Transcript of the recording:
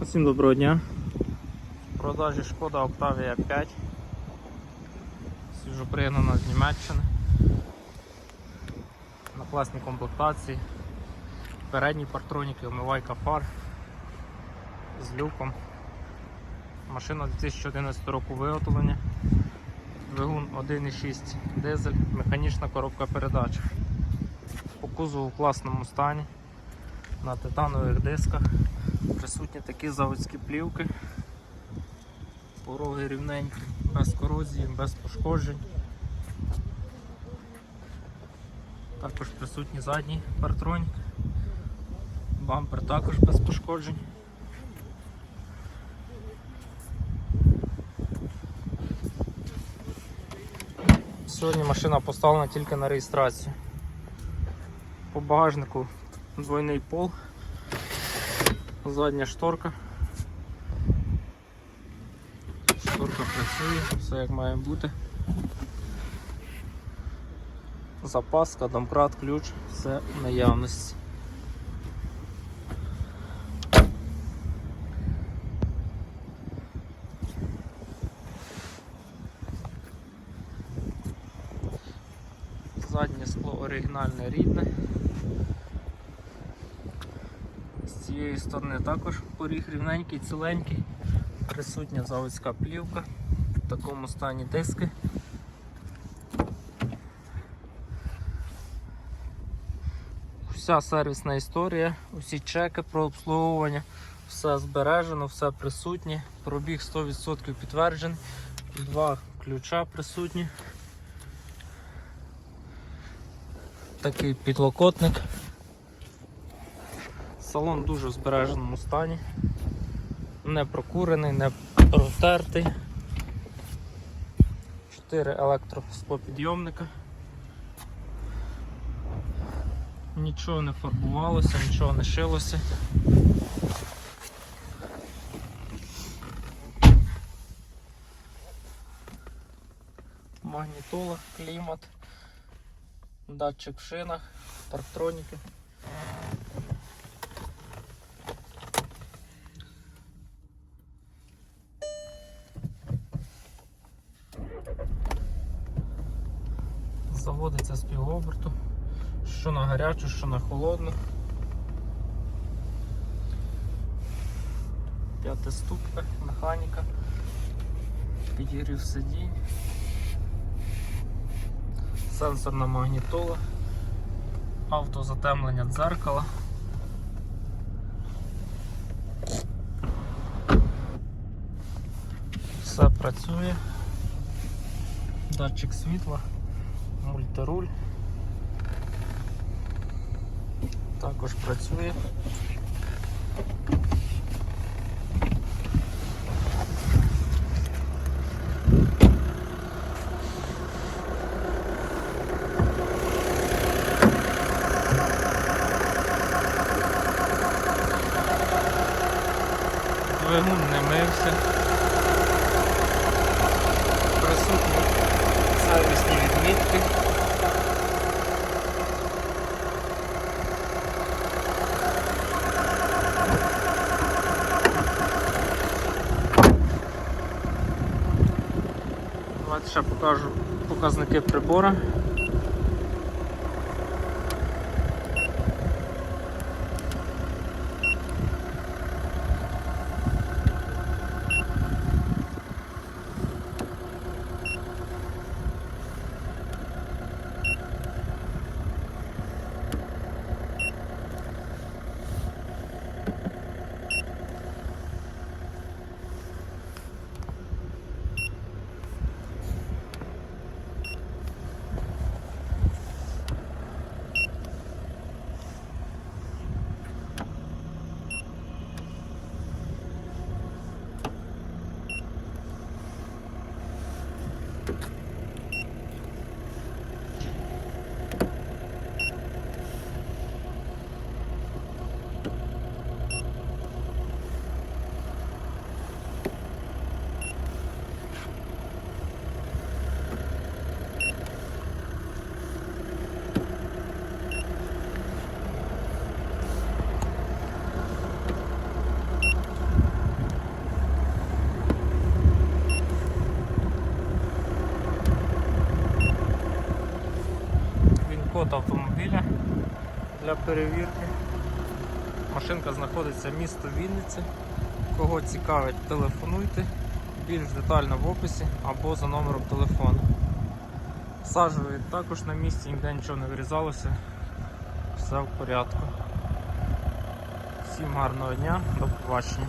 Усім доброго дня. В продажі шкода Octavia 5. Свіжо пригнана з Німеччини. На класній комплектації. Передні партроніки, омивайка фар з люком. Машина 2011 року виготовлення. Двигун 1.6 дизель, механічна коробка передач. По кузову в класному стані. На титанових дисках. Присутні такі заводські плівки. Пороги рівненькі, без корозії, без пошкоджень. Також присутній задній партронік. Бампер також без пошкоджень. Сьогодні машина поставлена тільки на реєстрацію. По багажнику двойний пол, задня шторка. Шторка працює, все як має бути. Запаска, домкрат, ключ, все наявності. Заднє скло оригінальне рідне. Цієї сторони також поріг рівненький, ціленький, присутня заводська плівка, в такому стані диски. Вся сервісна історія, усі чеки про обслуговування, все збережено, все присутнє, пробіг 100% підтверджений, два ключа присутні. Такий підлокотник. Салон дуже збереженому стані, не прокурений, не протертий. Чотири електроспопідйомника. Нічого не фарбувалося, нічого не шилося. Магнітола, клімат, датчик в шинах, парктроніки. Заводиться з півоберту, що на гарячу, що на холодну. П'яте ступка, механіка, підігрів сидінь, сенсорна магнітола, автозатемлення дзеркала. Все працює, датчик світла мультируль також працює. Двигун не мився. Присутні сервісні відмітки. Давайте ще покажу показники прибора. Код автомобіля для перевірки. Машинка знаходиться в місто Вінниці. Кого цікавить, телефонуйте більш детально в описі або за номером телефону. Саджовий також на місці, ніде нічого не вирізалося. Все в порядку. Всім гарного дня, до побачення.